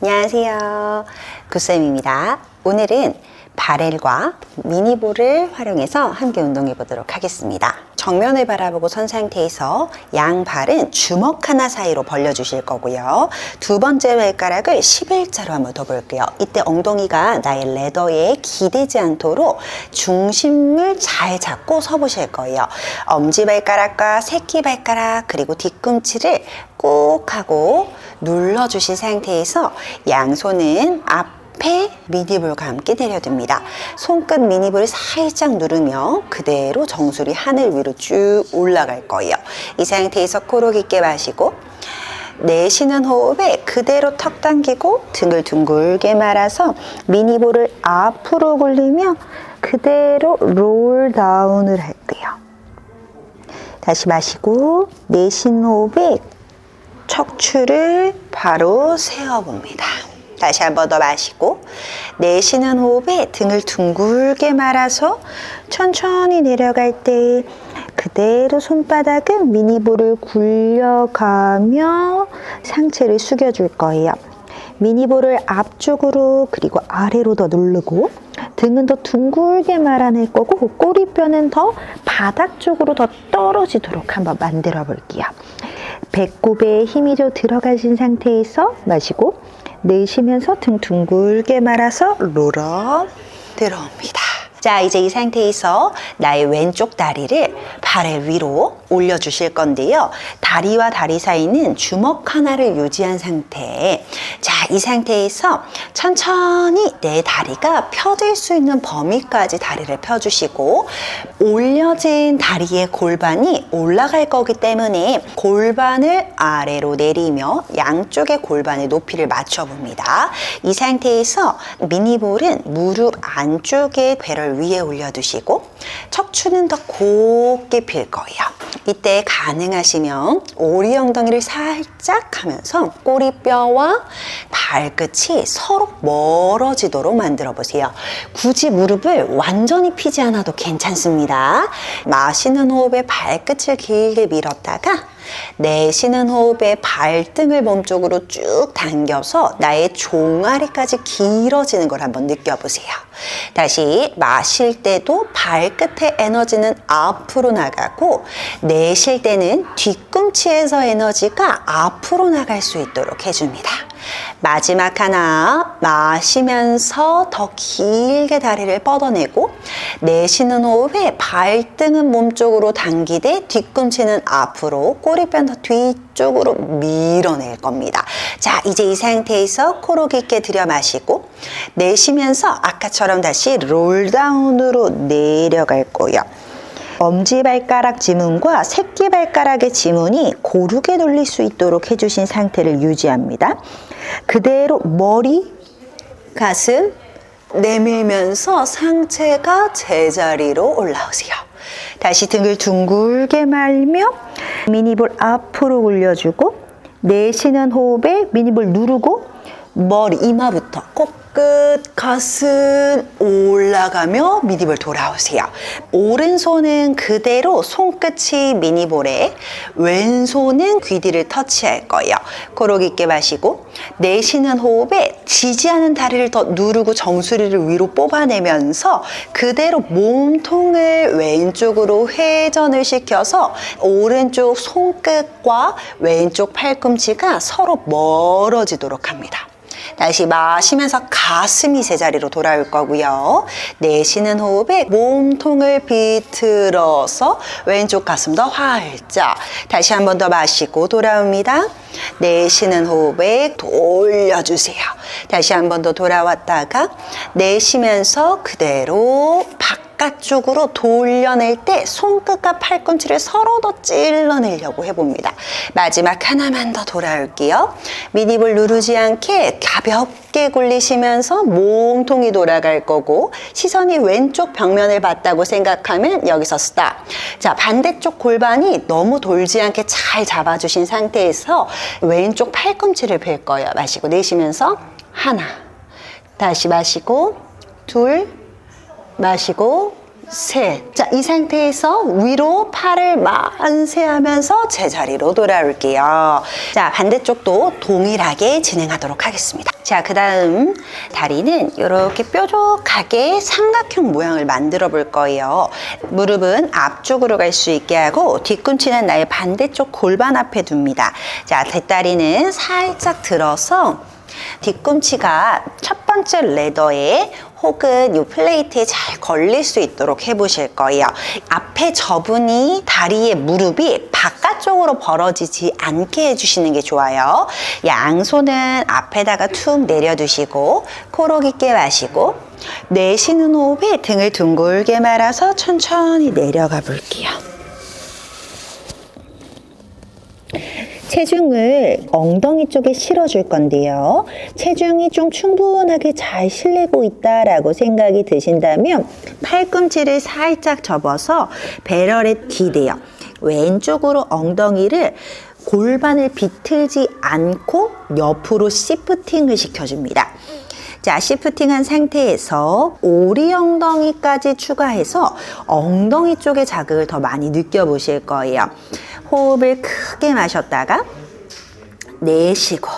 안녕하세요. 구쌤입니다. 오늘은 바렐과 미니볼을 활용해서 함께 운동해 보도록 하겠습니다. 정면을 바라보고 선 상태에서 양발은 주먹 하나 사이로 벌려주실 거고요. 두 번째 발가락을 11자로 한번 더 볼게요. 이때 엉덩이가 나의 레더에 기대지 않도록 중심을 잘 잡고 서보실 거예요. 엄지발가락과 새끼발가락 그리고 뒤꿈치를 꾹 하고 눌러주신 상태에서 양손은 앞 앞에 미니볼과 함께 내려둡니다. 손끝 미니볼을 살짝 누르며 그대로 정수리 하늘 위로 쭉 올라갈 거예요. 이 상태에서 코로 깊게 마시고 내쉬는 호흡에 그대로 턱 당기고 등을 둥글게 말아서 미니볼을 앞으로 굴리며 그대로 롤 다운을 할게요. 다시 마시고 내쉬는 호흡에 척추를 바로 세워봅니다. 다시 한 번 더 마시고 내쉬는 호흡에 등을 둥글게 말아서 천천히 내려갈 때 그대로 손바닥은 미니볼을 굴려가며 상체를 숙여줄 거예요. 미니볼을 앞쪽으로 그리고 아래로 더 누르고 등은 더 둥글게 말아낼 거고 꼬리뼈는 더 바닥 쪽으로 더 떨어지도록 한번 만들어 볼게요. 배꼽에 힘이 좀 들어가신 상태에서 마시고 내쉬면서 등 둥글게 말아서 롤업 들어옵니다. 자, 이제 이 상태에서 나의 왼쪽 다리를 발을 위로 올려주실 건데요. 다리와 다리 사이는 주먹 하나를 유지한 상태. 자, 이 상태에서 천천히 내 다리가 펴질 수 있는 범위까지 다리를 펴주시고 올려진 다리의 골반이 올라갈 거기 때문에 골반을 아래로 내리며 양쪽의 골반의 높이를 맞춰봅니다. 이 상태에서 미니볼은 무릎 안쪽에 배를 위에 올려두시고 척추는 더 곱게 필 거예요. 이때 가능하시면 오리 엉덩이를 살짝 하면서 꼬리뼈와 발끝이 서로 멀어지도록 만들어 보세요. 굳이 무릎을 완전히 피지 않아도 괜찮습니다. 마시는 호흡에 발끝 을 길게 밀었다가 내쉬는 호흡에 발등을 몸쪽으로 쭉 당겨서 나의 종아리까지 길어지는 걸 한번 느껴보세요. 다시 마실 때도 발끝의 에너지는 앞으로 나가고 내쉴 때는 뒤꿈치에서 에너지가 앞으로 나갈 수 있도록 해줍니다. 마지막 하나 마시면서 더 길게 다리를 뻗어내고 내쉬는 호흡 에 발등은 몸쪽으로 당기되 뒤꿈치는 앞으로 꼬리뼈는 더 뒤쪽으로 밀어낼 겁니다. 자 이제 이 상태에서 코로 깊게 들여 마시고 내쉬면서 아까처럼 다시 롤다운으로 내려갈 거예요. 엄지발가락 지문과 새끼발가락의 지문이 고르게 돌릴 수 있도록 해주신 상태를 유지합니다. 그대로 머리, 가슴 내밀면서 상체가 제자리로 올라오세요. 다시 등을 둥글게 말며 미니볼 앞으로 올려주고 내쉬는 호흡에 미니볼 누르고 머리 이마부터 코 끝 가슴 올라가며 미니볼 돌아오세요. 오른손은 그대로 손끝이 미니볼에 왼손은 귀 뒤를 터치할 거예요. 코로 깊게 마시고 내쉬는 호흡에 지지하는 다리를 더 누르고 정수리를 위로 뽑아내면서 그대로 몸통을 왼쪽으로 회전을 시켜서 오른쪽 손끝과 왼쪽 팔꿈치가 서로 멀어지도록 합니다. 다시 마시면서 가슴이 제자리로 돌아올 거고요. 내쉬는 호흡에 몸통을 비틀어서 왼쪽 가슴 더 활짝. 다시 한 번 더 마시고 돌아옵니다. 내쉬는 호흡에 돌려주세요. 다시 한 번 더 돌아왔다가 내쉬면서 그대로 바깥쪽으로 돌려낼 때 손끝과 팔꿈치를 서로 더 찔러내려고 해봅니다. 마지막 하나만 더 돌아올게요. 미니볼 누르지 않게 가볍게 굴리시면서 몸통이 돌아갈 거고 시선이 왼쪽 벽면을 봤다고 생각하면 여기서 스탑. 자, 반대쪽 골반이 너무 돌지 않게 잘 잡아주신 상태에서 왼쪽 팔꿈치를 펼 거예요. 마시고 내쉬면서 하나. 다시 마시고 둘. 마시고 셋. 자, 이 상태에서 위로 팔을 만세하면서 제자리로 돌아올게요. 자, 반대쪽도 동일하게 진행하도록 하겠습니다. 자, 그 다음 다리는 이렇게 뾰족하게 삼각형 모양을 만들어 볼 거예요. 무릎은 앞쪽으로 갈 수 있게 하고 뒤꿈치는 나의 반대쪽 골반 앞에 둡니다. 자, 뒷다리는 살짝 들어서 뒤꿈치가 첫 번째 레더에 혹은 이 플레이트에 잘 걸릴 수 있도록 해보실 거예요. 앞에 저분이 다리의 무릎이 바깥쪽으로 벌어지지 않게 해주시는 게 좋아요. 양손은 앞에다가 툭 내려두시고 코로 깊게 마시고 내쉬는 호흡에 등을 둥글게 말아서 천천히 내려가 볼게요. 체중을 엉덩이 쪽에 실어줄 건데요. 체중이 좀 충분하게 잘 실리고 있다라고 생각이 드신다면 팔꿈치를 살짝 접어서 배럴에 기대요. 왼쪽으로 엉덩이를 골반을 비틀지 않고 옆으로 시프팅을 시켜줍니다. 자, 시프팅한 상태에서 오리 엉덩이까지 추가해서 엉덩이 쪽에 자극을 더 많이 느껴보실 거예요. 호흡을 크게 마셨다가 내쉬고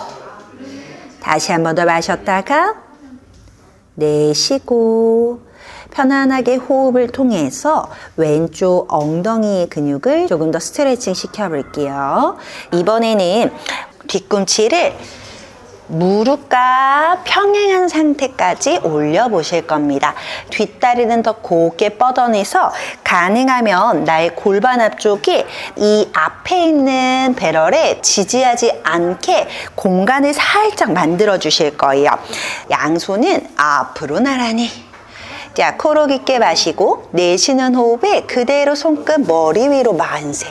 다시 한 번 더 마셨다가 내쉬고 편안하게 호흡을 통해서 왼쪽 엉덩이 근육을 조금 더 스트레칭 시켜 볼게요. 이번에는 뒤꿈치를 무릎과 평행한 상태까지 올려보실 겁니다. 뒷다리는 더 곱게 뻗어내서 가능하면 나의 골반 앞쪽이 이 앞에 있는 배럴에 지지하지 않게 공간을 살짝 만들어 주실 거예요. 양손은 앞으로 나란히. 자, 코로 깊게 마시고 내쉬는 호흡에 그대로 손끝 머리 위로 만세.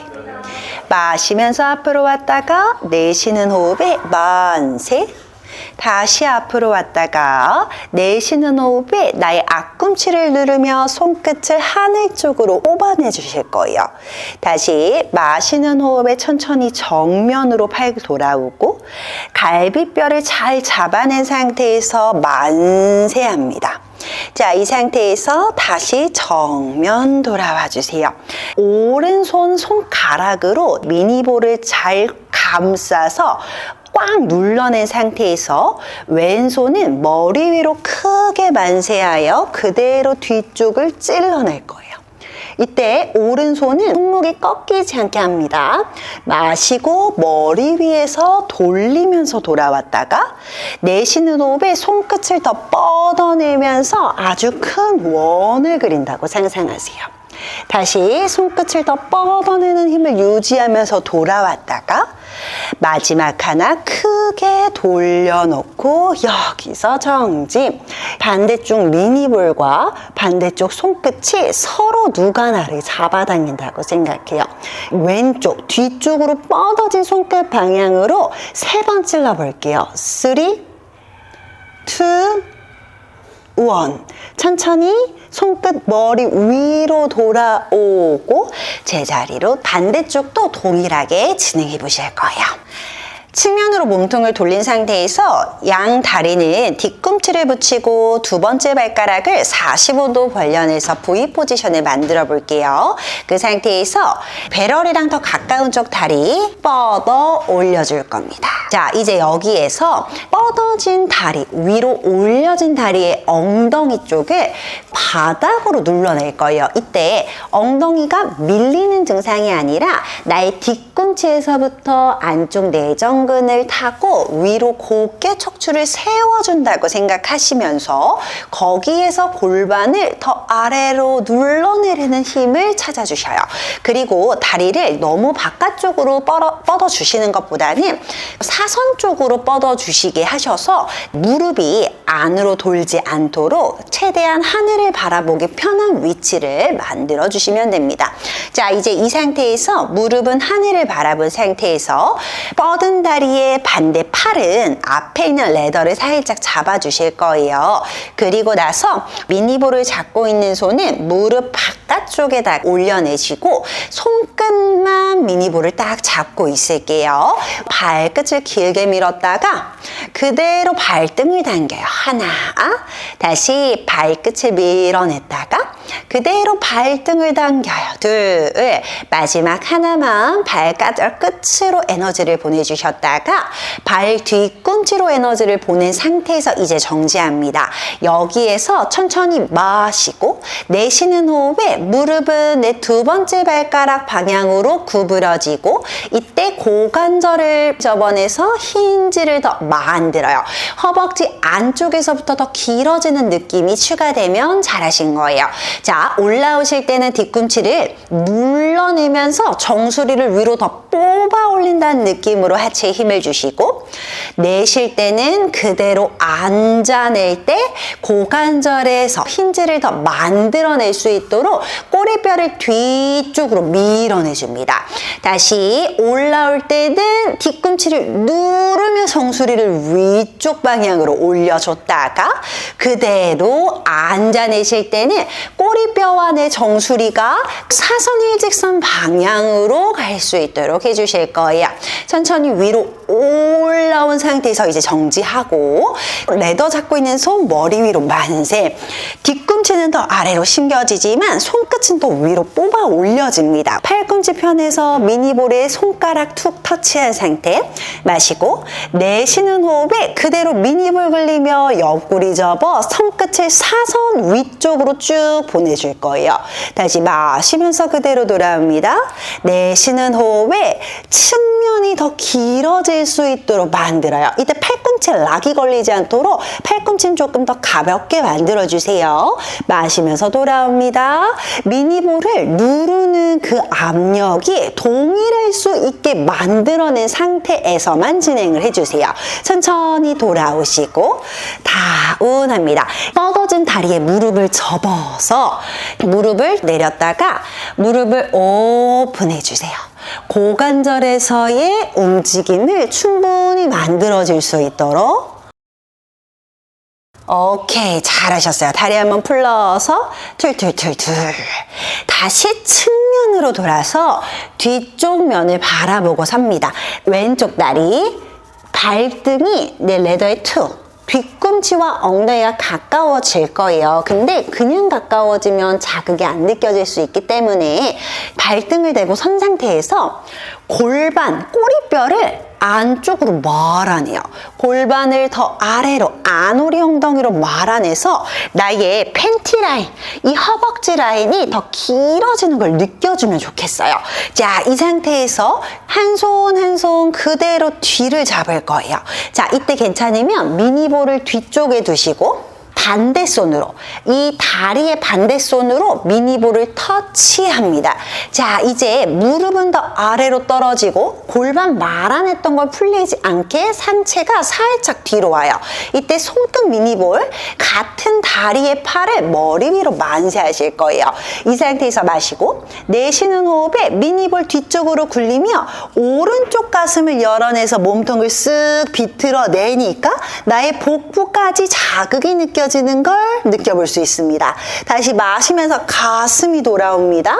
마시면서 앞으로 왔다가 내쉬는 호흡에 만세. 다시 앞으로 왔다가 내쉬는 호흡에 나의 앞꿈치를 누르며 손끝을 하늘 쪽으로 오반해 주실 거예요. 다시 마시는 호흡에 천천히 정면으로 팔 돌아오고 갈비뼈를 잘 잡아낸 상태에서 만세합니다. 자, 이 상태에서 다시 정면 돌아와 주세요. 오른손 손가락으로 미니볼을 잘 감싸서 꽉 눌러낸 상태에서 왼손은 머리 위로 크게 만세하여 그대로 뒤쪽을 찔러낼 거예요. 이때 오른손은 손목이 꺾이지 않게 합니다. 마시고 머리 위에서 돌리면서 돌아왔다가 내쉬는 호흡에 손끝을 더 뻗어내면서 아주 큰 원을 그린다고 상상하세요. 다시 손끝을 더 뻗어내는 힘을 유지하면서 돌아왔다가 마지막 하나 크게 돌려놓고 여기서 정지. 반대쪽 미니볼과 반대쪽 손끝이 서로 누가 나를 잡아당긴다고 생각해요. 왼쪽 뒤쪽으로 뻗어진 손끝 방향으로 세 번 찔러 볼게요. 3, 2, 원. 천천히 손끝 머리 위로 돌아오고 제자리로 반대쪽도 동일하게 진행해 보실 거예요. 측면으로 몸통을 돌린 상태에서 양 다리는 뒤꿈치를 붙이고 두 번째 발가락을 45도 벌려내서 V 포지션을 만들어 볼게요. 그 상태에서 배럴이랑 더 가까운 쪽 다리 뻗어 올려줄 겁니다. 자, 이제 여기에서 뻗어진 다리, 위로 올려진 다리의 엉덩이 쪽을 바닥으로 눌러낼 거예요. 이때 엉덩이가 밀리는 증상이 아니라 나의 뒤꿈치에서부터 안쪽 내정 당근을 타고 위로 곱게 척추를 세워준다고 생각하시면서 거기에서 골반을 더 아래로 눌러내리는 힘을 찾아주셔요. 그리고 다리를 너무 바깥쪽으로 뻗어, 뻗어 주시는 것보다는 사선 쪽으로 뻗어 주시게 하셔서 무릎이 안으로 돌지 않도록 최대한 하늘을 바라보기 편한 위치를 만들어 주시면 됩니다. 자, 이제 이 상태에서 무릎은 하늘을 바라본 상태에서 뻗은 다리의 반대 팔은 앞에 있는 레더를 살짝 잡아 주실 거예요. 그리고 나서 미니볼을 잡고 있는 손은 무릎 바깥쪽에다 올려내시고 손끝만 미니볼을 딱 잡고 있을게요. 발끝을 길게 밀었다가 그대로 발등을 당겨요. 하나, 다시 발끝을 밀어냈다가 그대로 발등을 당겨요. 둘. 마지막 하나만 발가락 끝으로 에너지를 보내주셨다가 발 뒤꿈치로 에너지를 보낸 상태에서 이제 정지합니다. 여기에서 천천히 마시고 내쉬는 호흡에 무릎은 내 두 번째 발가락 방향으로 구부러지고 이때 고관절을 접어내서 힌지를 더 만들어요. 허벅지 안쪽에서부터 더 길어지는 느낌이 추가되면 잘하신 거예요. 자, 올라오실 때는 뒤꿈치를 물러내면서 정수리를 위로 더 뽑아 올린다는 느낌으로 하체에 힘을 주시고 내쉴 때는 그대로 앉아낼 때 고관절에서 힌지를 더 만들어낼 수 있도록 꼬리뼈를 뒤쪽으로 밀어내줍니다. 다시 올라올 때는 뒤꿈치를 누르며 정수리를 위쪽 방향으로 올려줬다가 그대로 앉아내실 때는 꼬리 뼈와 내 정수리가 사선 일직선 방향으로 갈 수 있도록 해주실 거예요. 천천히 위로 올라온 상태에서 이제 정지하고 레더 잡고 있는 손 머리 위로 만세 뒤꿈치는 더 아래로 심겨지지만 손끝은 더 위로 뽑아 올려집니다. 팔꿈치 편에서 미니볼에 손가락 툭 터치한 상태 마시고 내쉬는 호흡에 그대로 미니볼 걸리며 옆구리 접어 손끝을 사선 위쪽으로 쭉 보내 줄 거예요. 다시 마시면서 그대로 돌아옵니다. 내쉬는 호흡에 측면이 더 길어질 수 있도록 만들어요. 이때 팔꿈치에 락이 걸리지 않도록 팔꿈치는 조금 더 가볍게 만들어주세요. 마시면서 돌아옵니다. 미니볼을 누르는 그 압력이 동일할 수 있게 만들어낸 상태에서만 진행을 해주세요. 천천히 돌아오시고 다운합니다. 뻗어진 다리에 무릎을 접어서 무릎을 내렸다가 무릎을 오픈해 주세요. 고관절에서의 움직임을 충분히 만들어질 수 있도록. 오케이 잘하셨어요. 다리 한번 풀러서 툴툴툴툴. 다시 측면으로 돌아서 뒤쪽 면을 바라보고 섭니다. 왼쪽 다리 발등이 내 레더의 툭 뒤꿈치와 엉덩이가 가까워질 거예요. 근데 그냥 가까워지면 자극이 안 느껴질 수 있기 때문에 발등을 대고 선 상태에서 골반, 꼬리뼈를 안쪽으로 말아내요. 골반을 더 아래로 안오리 엉덩이로 말아내서 나의 팬티 라인, 이 허벅지 라인이 더 길어지는 걸 느껴주면 좋겠어요. 자, 이 상태에서 한 손 한 손 그대로 뒤를 잡을 거예요. 자, 이때 괜찮으면 미니볼을 뒤쪽에 두시고 반대손으로 이 다리의 반대손으로 미니볼을 터치합니다. 자 이제 무릎은 더 아래로 떨어지고 골반 말아냈던 걸 풀리지 않게 상체가 살짝 뒤로 와요. 이때 손끝 미니볼 같은 다리의 팔을 머리 위로 만세하실 거예요. 이 상태에서 마시고 내쉬는 호흡에 미니볼 뒤쪽으로 굴리며 오른쪽 가슴을 열어내서 몸통을 쓱 비틀어 내니까 나의 복부까지 자극이 느껴 지는 걸 느껴볼 수 있습니다. 다시 마시면서 가슴이 돌아옵니다.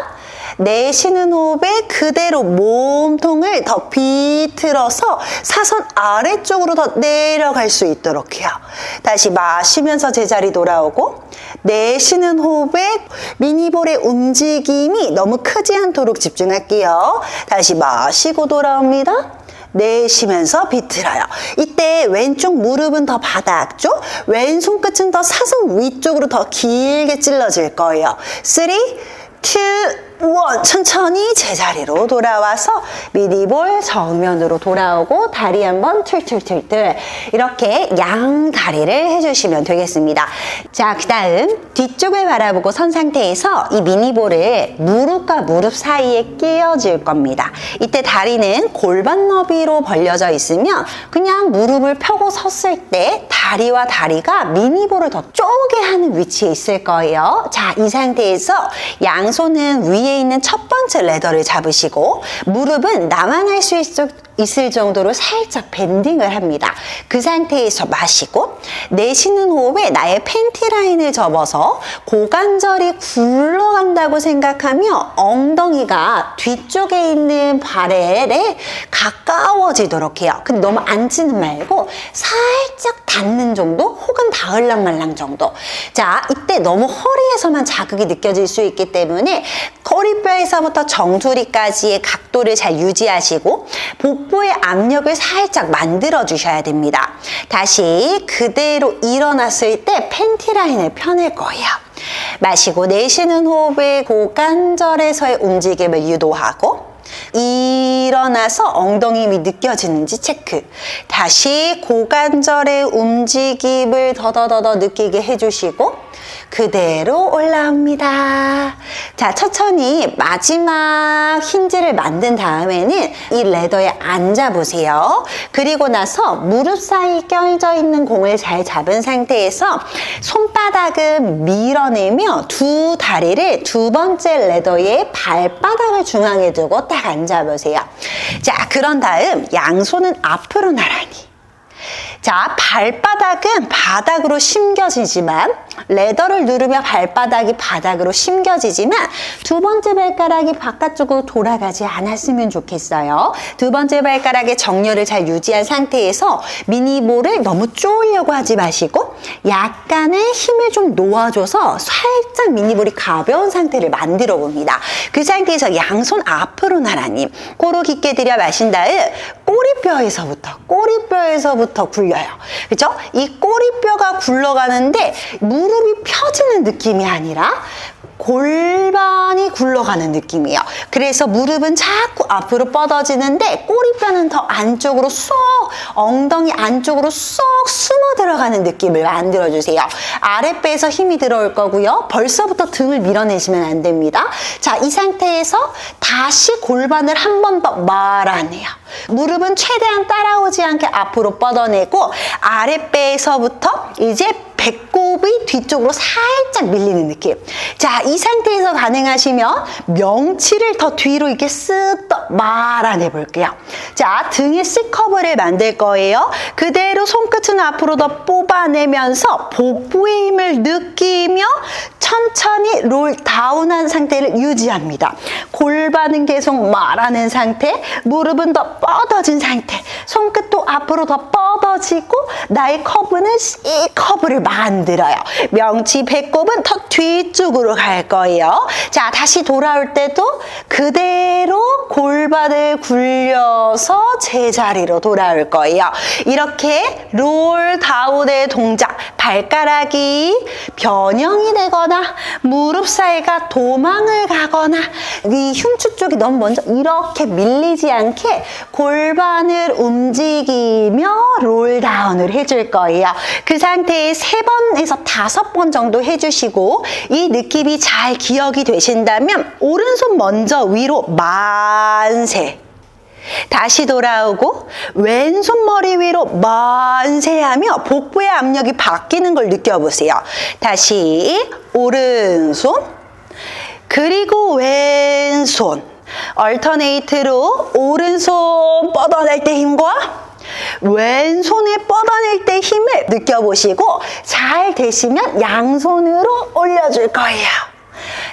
내쉬는 호흡에 그대로 몸통을 더 비틀어서 사선 아래쪽으로 더 내려갈 수 있도록 해요. 다시 마시면서 제자리 돌아오고 내쉬는 호흡에 미니볼의 움직임이 너무 크지 않도록 집중할게요. 다시 마시고 돌아옵니다. 내쉬면서 비틀어요. 이때 왼쪽 무릎은 더 바닥 쪽, 왼 손 끝은 더 사선 위쪽으로 더 길게 찔러질 거예요. 3, 2, 원 천천히 제자리로 돌아와서 미디볼 정면으로 돌아오고 다리 한번 툴툴툴툴 이렇게 양 다리를 해주시면 되겠습니다. 자, 그 다음 뒤쪽을 바라보고 선 상태에서 이 미니볼을 무릎과 무릎 사이에 끼워줄 겁니다. 이때 다리는 골반 너비로 벌려져 있으면 그냥 무릎을 펴고 섰을 때 다리와 다리가 미니볼을 더 쪼개 하는 위치에 있을 거예요. 자, 이 상태에서 양손은 위에 있는 첫 번째 레더를 잡으시고 무릎은 나만 할 수 있을 정도로 살짝 밴딩을 합니다. 그 상태에서 마시고 내쉬는 호흡에 나의 팬티 라인을 접어서 고관절이 굴러간다고 생각하며 엉덩이가 뒤쪽에 있는 발에 가까워지도록 해요. 근데 너무 앉지는 말고 살짝 닿는 정도 혹은 닿을랑말랑 정도. 자, 이때 너무 허리에서만 자극이 느껴질 수 있기 때문에 꼬리뼈에서부터 정수리까지의 각도를 잘 유지하시고 복 부의 압력을 살짝 만들어 주셔야 됩니다. 다시 그대로 일어났을 때 팬티 라인을 펴낼 거예요. 마시고 내쉬는 호흡에 고관절에서의 움직임을 유도하고 일어나서 엉덩이 힘이 느껴지는지 체크. 다시 고관절의 움직임을 더더더더 느끼게 해주시고 그대로 올라옵니다. 자, 천천히 마지막 힌지를 만든 다음에는 이 레더에 앉아보세요. 그리고 나서 무릎 사이 껴져 있는 공을 잘 잡은 상태에서 손바닥은 밀어내며 두 다리를 두 번째 레더에 발바닥을 중앙에 두고 딱 앉아보세요. 자, 그런 다음 양손은 앞으로 나란히. 자, 발바닥은 바닥으로 심겨지지만 레더를 누르며 발바닥이 바닥으로 심겨지지만 두 번째 발가락이 바깥쪽으로 돌아가지 않았으면 좋겠어요. 두 번째 발가락의 정렬을 잘 유지한 상태에서 미니볼을 너무 쪼으려고 하지 마시고 약간의 힘을 좀 놓아줘서 살짝 미니볼이 가벼운 상태를 만들어 봅니다. 그 상태에서 양손 앞으로 나란히 코로 깊게 들여 마신 다음 꼬리뼈에서부터 꼬리뼈에서부터 굴려요. 그죠? 이 꼬리뼈가 굴러가는데 무릎이 펴지는 느낌이 아니라 골반이 굴러가는 느낌이에요. 그래서 무릎은 자꾸 앞으로 뻗어지는데 꼬리뼈는 더 안쪽으로 쏙 엉덩이 안쪽으로 쏙 숨어 들어가는 느낌을 만들어 주세요. 아랫배에서 힘이 들어올 거고요. 벌써부터 등을 밀어내시면 안 됩니다. 자, 이 상태에서 다시 골반을 한 번 더 말아내요. 무릎은 최대한 따라오지 않게 앞으로 뻗어내고 아랫배에서부터 이제 배꼽이 뒤쪽으로 살짝 밀리는 느낌. 자, 이 상태에서 가능하시면 명치를 더 뒤로 이렇게 쓱 말아내 볼게요. 자, 등에 C커브를 만들 거예요. 그대로 손끝은 앞으로 더 뽑아내면서 복부의 힘을 느끼며 천천히 롤 다운한 상태를 유지합니다. 골 반은 계속 말하는 상태, 무릎은 더 뻗어진 상태, 손끝도 앞으로 더 뻗어지고 나의 커브는 C 커브를 만들어요. 명치 배꼽은 더 뒤쪽으로 갈 거예요. 자, 다시 돌아올 때도 그대로 골반을 굴려서 제자리로 돌아올 거예요. 이렇게 롤 다운의 동작, 발가락이 변형이 되거나 무릎 사이가 도망을 가거나 이 흉추 쪽이 너무 먼저 이렇게 밀리지 않게 골반을 움직이며 롤다운을 해줄 거예요. 그 상태에 세 번에서 다섯 번 정도 해주시고 이 느낌이 잘 기억이 되신다면 오른손 먼저 위로 만세 다시 돌아오고 왼손 머리 위로 만세하며 복부의 압력이 바뀌는 걸 느껴보세요. 다시 오른손 그리고 왼손. 얼터네이트로 오른손 뻗어낼 때 힘과 왼손에 뻗어낼 때 힘을 느껴보시고 잘 되시면 양손으로 올려줄 거예요.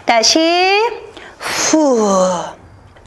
다시. 후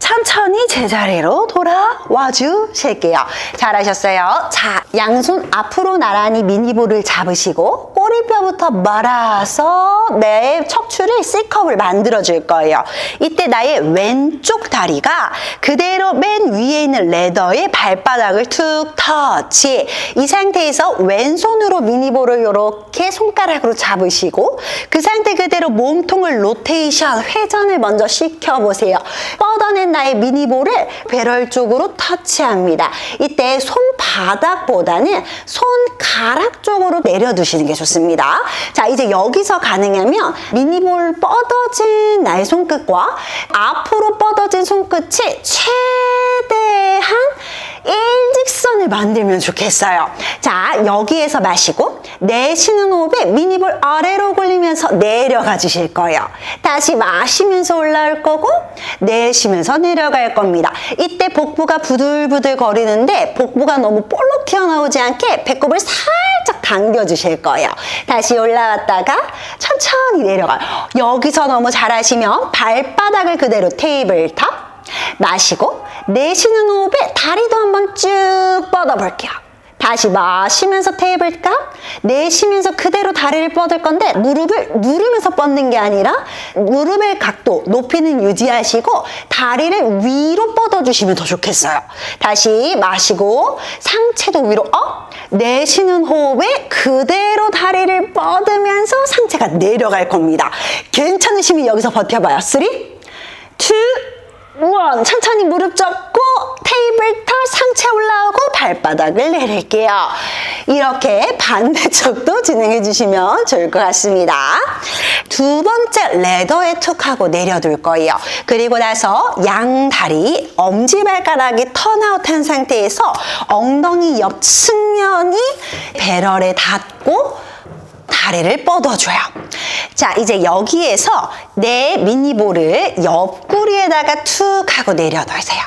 천천히 제자리로 돌아와 주실게요. 잘하셨어요. 자, 양손 앞으로 나란히 미니볼을 잡으시고 꼬리뼈부터 말아서 내 척추를 C컵을 만들어 줄 거예요. 이때 나의 왼쪽 다리가 그대로 맨 위에 있는 레더의 발바닥을 툭 터치. 이 상태에서 왼손으로 미니볼을 이렇게 손가락으로 잡으시고 그 상태 그대로 몸통을 로테이션, 회전을 먼저 시켜보세요. 뻗어낸 나의 미니볼을 배럴 쪽으로 터치합니다. 이때 손바닥보다는 손가락 쪽으로 내려두시는 게 좋습니다. 자, 이제 여기서 가능하면 미니볼 뻗어진 나의 손끝과 앞으로 뻗어진 손끝이 최대한 일직선을 만들면 좋겠어요. 자, 여기에서 마시고 내쉬는 호흡에 미니볼 아래로 굴리면서 내려가 주실 거예요. 다시 마시면서 올라올 거고 내쉬면서 내려갈 겁니다. 이때 복부가 부들부들 거리는데 복부가 너무 볼록 튀어나오지 않게 배꼽을 살짝 당겨 주실 거예요. 다시 올라왔다가 천천히 내려가요. 여기서 너무 잘하시면 발바닥을 그대로 테이블 탑 마시고 내쉬는 호흡에 다리도 한번 쭉 뻗어 볼게요. 다시 마시면서 테이블탑, 내쉬면서 그대로 다리를 뻗을 건데 무릎을 누르면서 뻗는 게 아니라 무릎의 각도, 높이는 유지하시고 다리를 위로 뻗어주시면 더 좋겠어요. 다시 마시고 상체도 위로 업, 내쉬는 호흡에 그대로 다리를 뻗으면서 상체가 내려갈 겁니다. 괜찮으시면 여기서 버텨봐요. 3, 2, 1. 천천히 무릎 접고 테이블 탑 상체 올라오고 발바닥을 내릴게요. 이렇게 반대쪽도 진행해 주시면 좋을 것 같습니다. 두 번째 레더에 툭 하고 내려둘 거예요. 그리고 나서 양 다리 엄지발가락이 턴아웃 한 상태에서 엉덩이 옆 측면이 배럴에 닿고 다리를 뻗어줘요. 자, 이제 여기에서 내 미니볼을 옆구리에다가 툭 하고 내려놓으세요.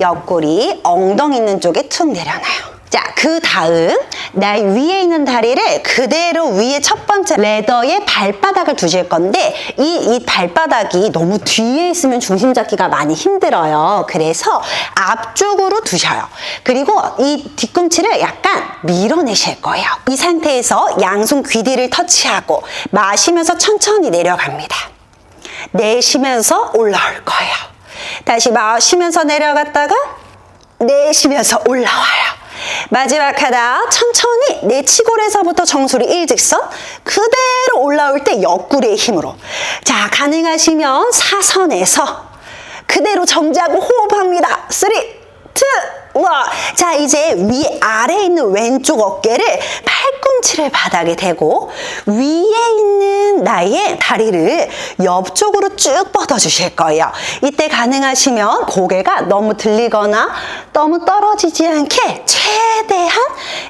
옆구리, 엉덩이 있는 쪽에 툭 내려놔요. 자, 그 다음, 나 위에 있는 다리를 그대로 위에 첫 번째 레더에 발바닥을 두실 건데, 이, 이 발바닥이 너무 뒤에 있으면 중심 잡기가 많이 힘들어요. 그래서 앞쪽으로 두셔요. 그리고 이 뒤꿈치를 약간 밀어내실 거예요. 이 상태에서 양손 귀 뒤를 터치하고, 마시면서 천천히 내려갑니다. 내쉬면서 올라올 거예요. 다시 마시면서 내려갔다가 내쉬면서 올라와요. 마지막 하나 천천히 내치골에서부터 정수리 일직선 그대로 올라올 때 옆구리의 힘으로 자 가능하시면 사선에서 그대로 정지하고 호흡합니다. 3, 2, 1. 자, 이제 위 아래에 있는 왼쪽 어깨를 팔꿈치를 바닥에 대고 위에 있는 나의 다리를 옆쪽으로 쭉 뻗어 주실 거예요. 이때 가능하시면 고개가 너무 들리거나 너무 떨어지지 않게 최대한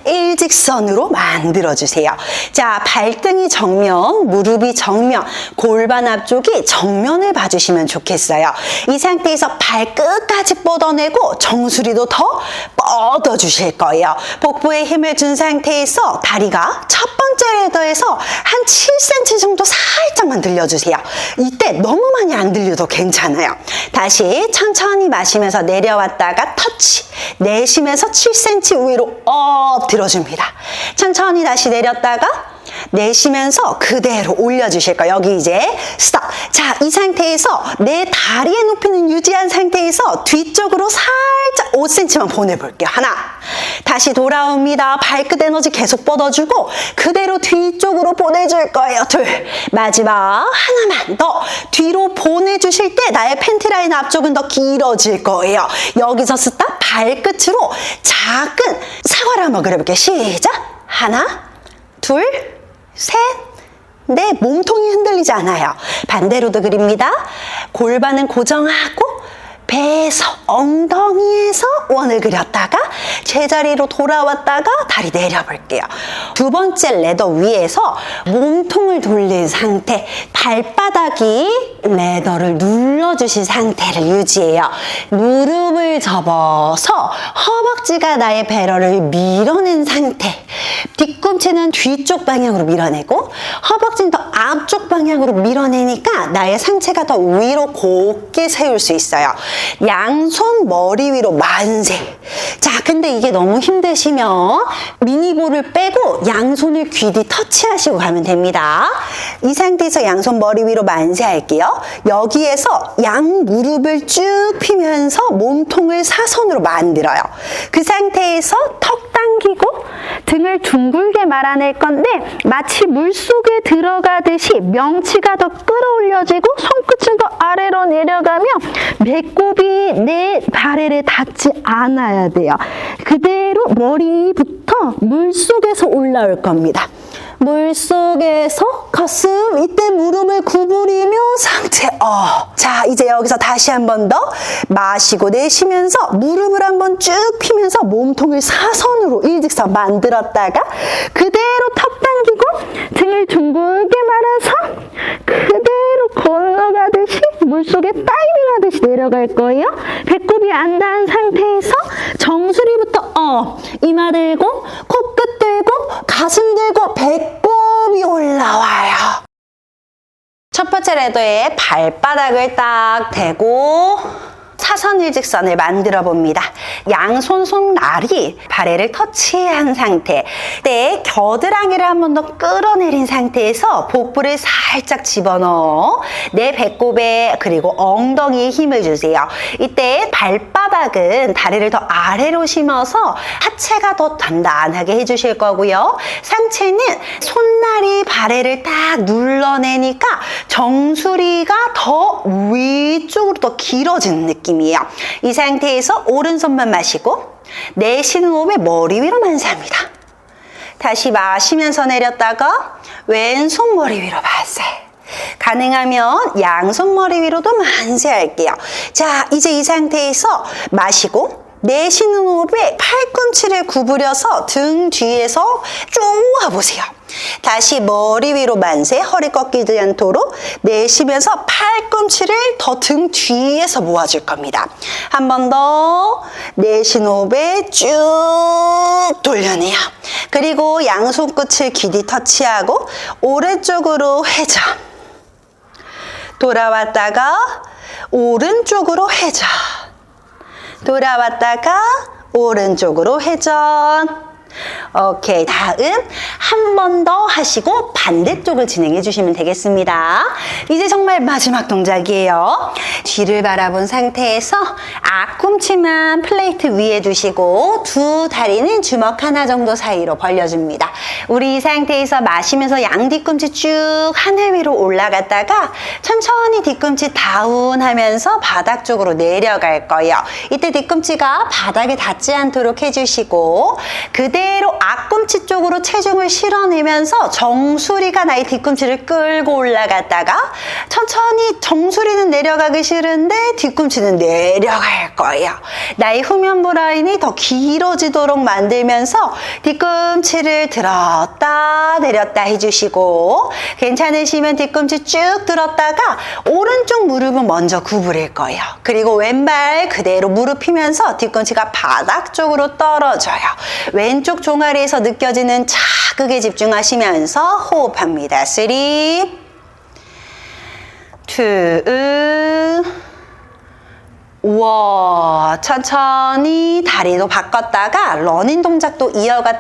일직선으로 만들어 주세요. 자, 발등이 정면, 무릎이 정면, 골반 앞쪽이 정면을 봐주시면 좋겠어요. 이 상태에서 발끝까지 뻗어내고 정수리도 더 뻗어 주실 거예요. 복부에 힘을 준 상태에서 다리가 첫 번째 레더에서 한 7cm 정도 살짝만 들려주세요. 이때 너무 많이 안 들려도 괜찮아요. 다시 천천히 마시면서 내려왔다가 터치. 내쉬면서 7cm 위로 업 들어줍니다. 천천히 다시 내렸다가 내쉬면서 그대로 올려주실 거예요. 여기 이제 스톱. 자, 이 상태에서 내 다리의 높이는 유지한 상태에서 뒤쪽으로 살짝 5cm만 보내볼게요. 하나. 다시 돌아옵니다. 발끝 에너지 계속 뻗어주고 그대로 뒤쪽으로 보내줄 거예요. 둘. 마지막 하나만 더 뒤로 보내주실 때 나의 팬티 라인 앞쪽은 더 길어질 거예요. 여기서 스탑. 발끝으로 작은 사과를 한번 그려볼게요. 시작. 하나, 둘, 셋, 넷. 몸통이 흔들리지 않아요. 반대로도 그립니다. 골반은 고정하고 배에서 엉덩이에서 원을 그렸다가 제자리로 돌아왔다가 다리 내려볼게요. 두 번째 레더 위에서 몸통을 돌린 상태, 발바닥이 레더를 눌러주신 상태를 유지해요. 무릎을 접어서 허벅지가 나의 배럴을 밀어낸 상태. 뒤꿈치는 뒤쪽 방향으로 밀어내고 허벅지는 더 앞쪽 방향으로 밀어내니까 나의 상체가 더 위로 곧게 세울 수 있어요. 양손 머리 위로 만세. 자, 근데 이게 너무 힘드시면 미니볼을 빼고 양손을 귀 뒤 터치하시고 가면 됩니다. 이 상태에서 양손 머리 위로 만세 할게요. 여기에서 양 무릎을 쭉 펴면서 몸통을 사선으로 만들어요. 그 상태에서 턱 당기고 등을 둥글게 말아낼 건데 마치 물 속에 들어가듯이 명치가 더 끌어올려지고 손끝은 내려가며 배꼽이 내 발에 닿지 않아야 돼요. 그대로 머리부터 물 속에서 올라올 겁니다. 물 속에서 가슴 이때 무릎을 구부리며 상체 어. 자 이제 여기서 다시 한 번 더 마시고 내쉬면서 무릎을 한번 쭉 펴면서 몸통을 사선으로 일직선 만들었다가 그대로 턱 당기고 등을 둥글게 말아서 그대로 건너가듯이 물속에 다이빙 하듯이 내려갈 거예요. 배꼽이 안 닿은 상태에서 정수리부터 어 이마 들고 코끝 들고 가슴 들고 배꼽이 올라와요. 첫 번째 레더에 발바닥을 딱 대고 사선 일직선을 만들어 봅니다. 양손 손날이 발해를 터치한 상태. 때 겨드랑이를 한 번 더 끌어내린 상태에서 복부를 살짝 집어넣어 내 배꼽에 그리고 엉덩이에 힘을 주세요. 이때 발바닥은 다리를 더 아래로 심어서 하체가 더 단단하게 해주실 거고요. 상체는 손날이 발해를 딱 눌러내니까 정수리가 더 위쪽으로 더 길어지는 느낌 이에요. 이 상태에서 오른손만 마시고 내쉬는 호흡에 머리 위로 만세합니다. 다시 마시면서 내렸다가 왼손 머리 위로 만세. 가능하면 양손 머리 위로도 만세할게요. 자, 이제 이 상태에서 마시고 내쉬는 호흡에 팔꿈치를 구부려서 등 뒤에서 쭉 와보세요. 다시 머리 위로 만세, 허리 꺾이지 않도록 내쉬면서 팔꿈치를 더 등 뒤에서 모아줄 겁니다. 한 번 더 내쉬는 호흡에 쭉 돌려내요. 그리고 양손 끝을 귀뒤 터치하고 오른쪽으로 회전. 돌아왔다가 오른쪽으로 회전. 돌아왔다가 오른쪽으로 회전. 오케이. 다음 한 번 더 하시고 반대쪽을 진행해 주시면 되겠습니다. 이제 정말 마지막 동작이에요. 뒤를 바라본 상태에서 앞꿈치만 플레이트 위에 두시고 두 다리는 주먹 하나 정도 사이로 벌려줍니다. 우리 이 상태에서 마시면서 양 뒤꿈치 쭉 하늘 위로 올라갔다가 천천히 뒤꿈치 다운 하면서 바닥 쪽으로 내려갈 거예요. 이때 뒤꿈치가 바닥에 닿지 않도록 해주시고 그대 로 앞꿈치 쪽으로 체중을 실어내면서 정수리가 나의 뒤꿈치를 끌고 올라갔다가 천천히 정수리는 내려가기 싫은데 뒤꿈치는 내려갈 거예요. 나의 후면부 라인이 더 길어지도록 만들면서 뒤꿈치를 들었다 내렸다 해주시고 괜찮으시면 뒤꿈치 쭉 들었다가 오른쪽 무릎은 먼저 구부릴 거예요. 그리고 왼발 그대로 무릎 펴면서 뒤꿈치가 바닥 쪽으로 떨어져요. 왼쪽 종아리에서 느껴지는 자극에 집중하시면서 호흡합니다. 3, 2, 와 천천히 다리도 바꿨다가 러닝 동작도 이어갔다